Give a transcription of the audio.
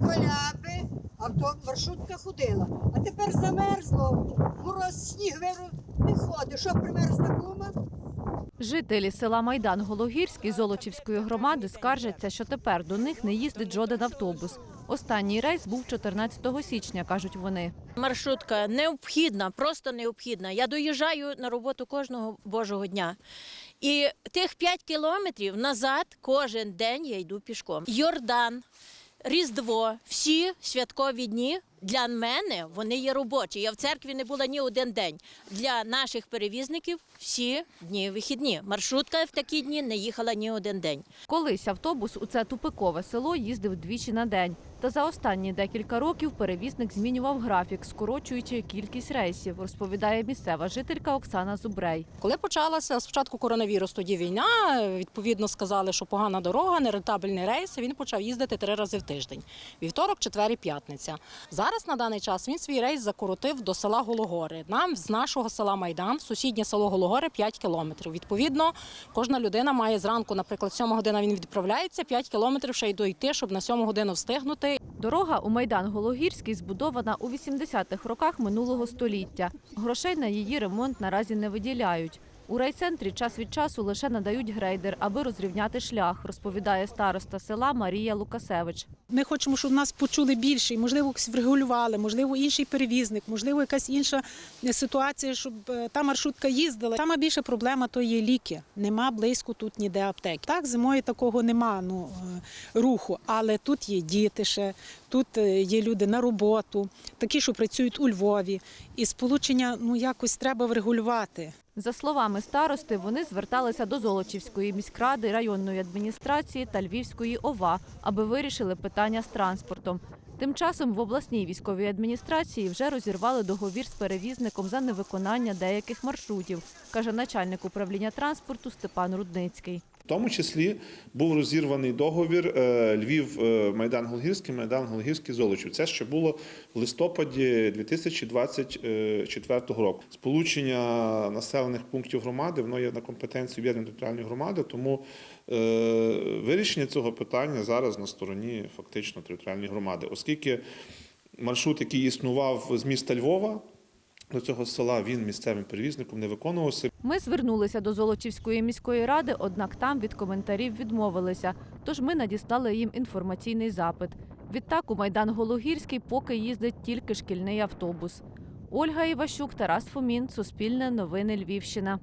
коляби, авто, маршрутка ходила. А тепер замерзло, мороз, сніг виру, не ходить. Що примерзла кума? Жителі села Майдан Гологірський Золочівської громади скаржаться, що тепер до них не їздить жоден автобус. Останній рейс був 14 січня, кажуть вони. Маршрутка необхідна, просто необхідна. Я доїжджаю на роботу кожного божого дня. І тих 5 кілометрів назад кожен день я йду пішком. Йордан, Різдво, всі святкові дні для мене вони є робочі. Я в церкві не була ні один день. Для наших перевізників всі дні вихідні. Маршрутка в такі дні не їхала ні один день. Колись автобус у це тупикове село їздив двічі на день. Та за останні декілька років перевізник змінював графік, скорочуючи кількість рейсів, розповідає місцева жителька Оксана Зубрей. Коли почалася спочатку коронавірус, тоді війна, відповідно сказали, що погана дорога, нерентабельний рейс. Він почав їздити три рази в тиждень: вівторок, четвер і п'ятниця. Зараз на даний час він свій рейс закоротив до села Гологори. Нам з нашого села Майдан, в сусіднє село Гологори, 5 кілометрів. Відповідно, кожна людина має зранку, наприклад, 7 година він відправляється, 5 кілометрів ще й дойти, щоб на 7 годину встигнути. Дорога у Майдан Гологірський збудована у 80-х роках минулого століття. Грошей на її ремонт наразі не виділяють. У райцентрі час від часу лише надають грейдер, аби розрівняти шлях, розповідає староста села Марія Лукасевич. Ми хочемо, щоб нас почули більше, і, можливо, врегулювали, можливо, інший перевізник, можливо, якась інша ситуація, щоб е, та маршрутка їздила. Сама більша проблема то є ліки. Нема близько тут ніде аптеки. Так, зимою такого нема ну, е, руху, але тут є діти ще, тут е, є люди на роботу, такі, що працюють у Львові. І сполучення ну, якось треба врегулювати. За словами старости, вони зверталися до Золочівської міськради, районної адміністрації та Львівської ОВА, аби вирішили питання з транспортом. Тим часом в обласній військовій адміністрації вже розірвали договір з перевізником за невиконання деяких маршрутів, каже начальник управління транспорту Степан Рудницький. В тому числі був розірваний договір е, Львів е, Майдан Голгірський, Майдан Голгірський Золочів. Це ще було в листопаді 2024 року. Сполучення населених пунктів громади воно є на компетенції об'єднаної територіальної громади, тому е, вирішення цього питання зараз на стороні фактично територіальної громади, оскільки маршрут, який існував з міста Львова. До цього села він місцевим перевізником не виконувався. Ми звернулися до Золочівської міської ради, однак там від коментарів відмовилися. Тож ми надіслали їм інформаційний запит. Відтак у Майдан Гологірський поки їздить тільки шкільний автобус. Ольга Іващук, Тарас Фомін, Суспільне новини Львівщина.